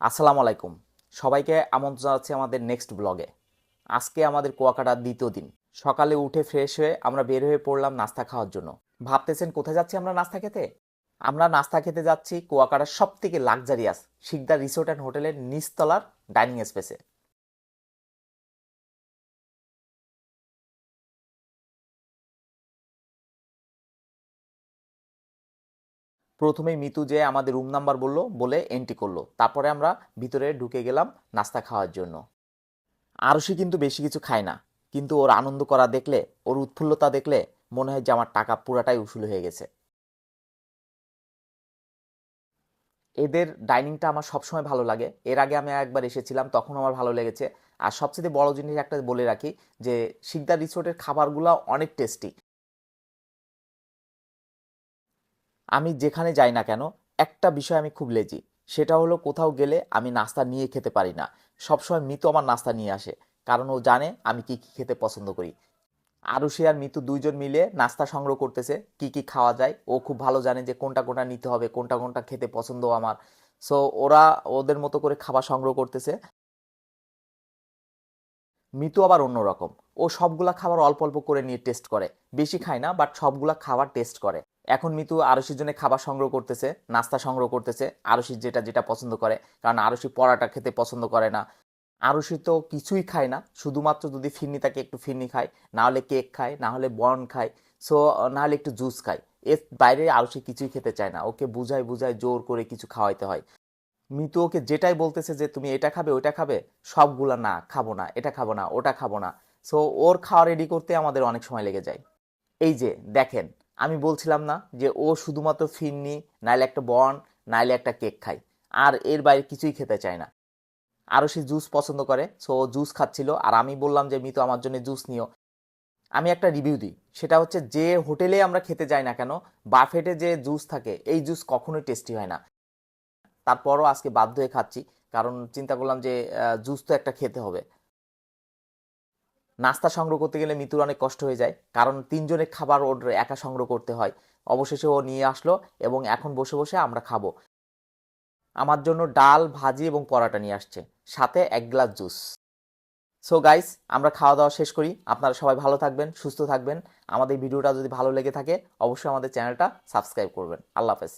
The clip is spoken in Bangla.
আসসালামু আলাইকুম। সবাইকে আমন্ত্রণ জানাচ্ছি আমাদের নেক্সট ব্লগে। আজকে আমাদের কুয়াকাটার দ্বিতীয় দিন। সকালে উঠে ফ্রেশ হয়ে আমরা বের হয়ে পড়লাম নাস্তা খাওয়ার জন্য। ভাবতেছেন কোথায় যাচ্ছি আমরা নাস্তা খেতে? আমরা নাস্তা খেতে যাচ্ছি কুয়াকাটার সব থেকে লাক্সারিয়াস শিকদার রিসোর্ট অ্যান্ড হোটেলের নিচতলার ডাইনিং স্পেসে। প্রথমেই মিতু যে আমাদের রুম নাম্বার বলল, বলে এন্ট্রি করল। তারপরে আমরা ভিতরে ঢুকে গেলাম নাস্তা খাওয়ার জন্য। আরশি কিন্তু বেশি কিছু খায় না, কিন্তু ওর আনন্দ করা দেখলে, ওর উৎফুল্লতা দেখলে মনে হয় যে আমার টাকা পুরাটাই উসুল হয়ে গেছে। এদের ডাইনিংটা আমার সবসময় ভালো লাগে। এর আগে আমি একবার এসেছিলাম, তখন আমার ভালো লেগেছে। আর সবচেয়ে বড় জিনিস একটা বলে রাখি যে, শিকদার রিসোর্টের খাবারগুলো অনেক টেস্টি আমি যেখানে যাই না কেন, একটা বিষয় আমি খুব লেজি সেটা হলো কোথাও গেলে আমি নাস্তা নিয়ে খেতে পারি না। সবসময় মিতু আমার নাস্তা নিয়ে আসে, কারণ ও জানে আমি কি কি খেতে পছন্দ করি। আরুষি আর মিতু দুইজন মিলে নাস্তা সংগ্রহ করতেছে, কি কি খাওয়া যায়, ও খুব ভালো জানে যে কোনটা কোনটা নিতে হবে, কোনটা কোনটা খেতে পছন্দ আমার। সো ওরা ওদের মতো করে খাবার সংগ্রহ করতেছে। মিতু আবার অন্যরকম, ও সবগুলা খাবার অল্প অল্প করে নিয়ে টেস্ট করে। বেশি খায় না বাট সবগুলা খাবার টেস্ট করে। এখন মিতু আরশির জন্য খাবার সংগ্রহ করতেছে, নাস্তা সংগ্রহ করতেছে আরশির যেটা যেটা পছন্দ করে, কারণ আরশি পরাটা খেতে পছন্দ করে না। আরশি তো কিছুই খায় না, শুধুমাত্র যদি ফিরনি থাকে একটু ফিরনি খায়, না হলে কেক খায়, না হলে বর্ন খায়, সো, না হলে একটু জুস খায়। এর বাইরে আরশি কিছুই খেতে চায় না, ওকে বুঝায় বুঝায় জোর করে কিছু খাওয়াইতে হয়। মিতু ওকে যেটাই বলতেছে যে, তুমি এটা খাবে ওটা খাবে, সবগুলা না, খাব না, এটা খাব না, ওটা খাব না। সো, ওর খাওয়া রেডি করতে আমাদের অনেক সময় লেগে যায়। এই যে, দেখেন আমি বলছিলাম না যে ও শুধুমাত্র ফিরনি, নাইলে একটা বন, নাইলে একটা কেক খায়। আর এর বাইরে কিছুই খেতে চায় না। আরও সে জুস পছন্দ করে, সো ও জুস খাচ্ছিল। আর আমি বললাম যে, মিতু, আমার জন্য জুস নিও। আমি একটা রিভিউ দিই। সেটা হচ্ছে যে হোটেলে আমরা খেতে যাই না কেন, বাফেটে যে জুস থাকে, এই জুস কখনোই টেস্টি হয় না। তারপরও আজকে বাধ্য হয়ে খাচ্ছি, কারণ চিন্তা করলাম যে জুস তো একটা খেতে হবে। নাস্তা সংগ্রহ করতে গেলে মিতুর অনেক কষ্ট হয়ে যায়, কারণ তিনজনের খাবার ওর একা সংগ্রহ করতে হয়। অবশেষে ও নিয়ে আসলো এবং এখন বসে বসে আমরা খাব। আমার জন্য ডাল, ভাজি এবং পরাটা নিয়ে আসছে, সাথে এক গ্লাস জুস। সো গাইস আমরা খাওয়া দাওয়া শেষ করি। আপনারা সবাই ভালো থাকবেন, সুস্থ থাকবেন। আমাদের ভিডিওটা যদি ভালো লেগে থাকে, অবশ্যই আমাদের চ্যানেলটা সাবস্ক্রাইব করবেন। আল্লাহ হাফেজ।